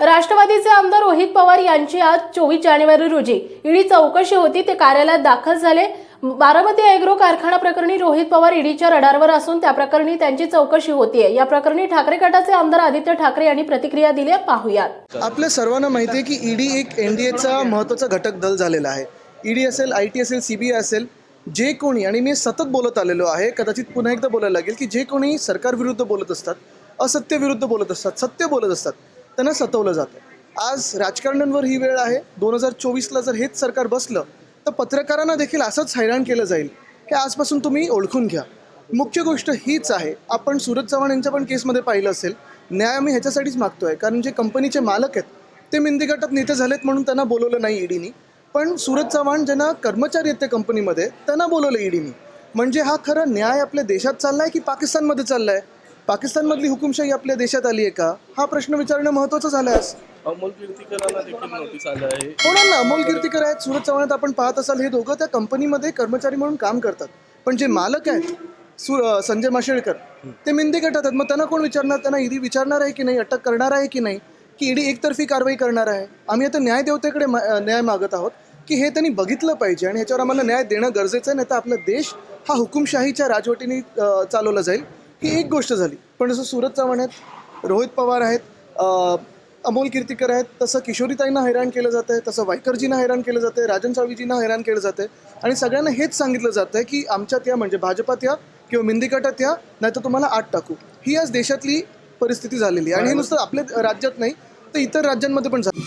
राष्ट्रवादीचे आमदार रोहित पवार यांची आज चोवीस जानेवारी रोजी ईडी चौकशी होती. ते कार्यालयात दाखल झाले. बारामती अॅग्रो कारखाना प्रकरणी रोहित पवार ईडीच्या रडारवर असून त्या प्रकरणी त्यांची चौकशी होतीये. या प्रकरणी ठाकरे गटाचे आमदार आदित्य ठाकरे यांनी प्रतिक्रिया दिली पाहूयात. आपल्या सर्वांना माहिती आहे की ईडी एक एनडीएचा डी एचा महत्त्वाचा घटक दल झालेला आहे. ईडी असेल आय टी असेल सी बी असेल जे कोणी आणि मी सतत बोलत आलेलो आहे कदाचित पुन्हा एकदा बोलायला लागेल की जे कोणी सरकारविरुद्ध बोलत असतात असत्यविरुद्ध बोलत असतात सत्य बोलत असतात त्यांना सतवलं जातं. आज राजकारण्यांवर ही वेळ आहे. दोन हजार चोवीसला जर हेच सरकार बसलं तर पत्रकारांना देखील असंच हैराण केलं जाईल की आजपासून तुम्ही ओळखून घ्या. मुख्य गोष्ट हीच आहे. आपण सूरज चव्हाण यांच्या पण केसमध्ये पाहिलं असेल न्याय आम्ही ह्याच्यासाठीच मागतोय. कारण जे कंपनीचे मालक आहेत ते मिंदी गटात नेते झालेत म्हणून त्यांना बोलवलं नाही ईडीनी. पण सूरज चव्हाण ज्यांना कर्मचारी आहेत त्या कंपनीमध्ये त्यांना बोलवलं ईडीनी. म्हणजे हा खरा न्याय आपल्या देशात चाललाय की पाकिस्तानमध्ये चाललाय? पाकिस्तानमधली हुकुमशाही आपल्या देशात आली आहे का? हा प्रश्न विचारणं महत्त्वाचं झालं आहे अमोल कीर्तीकरांना देखील नोटीस आलं आहे. होणार ना अमोल कीर्तीकर आहेत सूरज चव्हाण आहेत, आपण पाहत असाल हे दोघं त्या कंपनीमध्ये कर्मचारी म्हणून काम करतात. पण जे मालक आहेत सु संजय माशेळकर ते मिंदी गटात आहेत. मग त्यांना कोण विचारणार? त्यांना ईडी विचारणार आहे की नाही? अटक करणार आहे की नाही? की ईडी एकतर्फी कारवाई करणार आहे? आम्ही आता न्यायदेवतेकडे मा- अं, न्याय मागत आहोत की हे त्यांनी बघितलं पाहिजे आणि ह्याच्यावर आम्हाला न्याय देणं गरजेचं आहे नाही तर आपला देश हा हुकुमशाहीच्या राजवटीने चालवला जाईल. ही एक गोष्ट झाली. पण जसं सूरज चव्हाण आहेत रोहित पवार आहेत अमोल कीर्तीकर आहेत तसं किशोरीताईंना हैराण केलं जातं आहे तसं वायकरजींना हैराण केलं जातं आहे राजन साळवीजींना हैराण केलं जातं आहे. आणि सगळ्यांना हेच सांगितलं जातं आहे की आमच्यात या म्हणजे भाजपात या किंवा मिंदी गटात या नाही तर तुम्हाला आत टाकू. ही आज देशातली परिस्थिती झालेली आहे. आणि हे नुसतं आपल्या राज्यात नाही तर इतर राज्यांमध्ये पण झाली.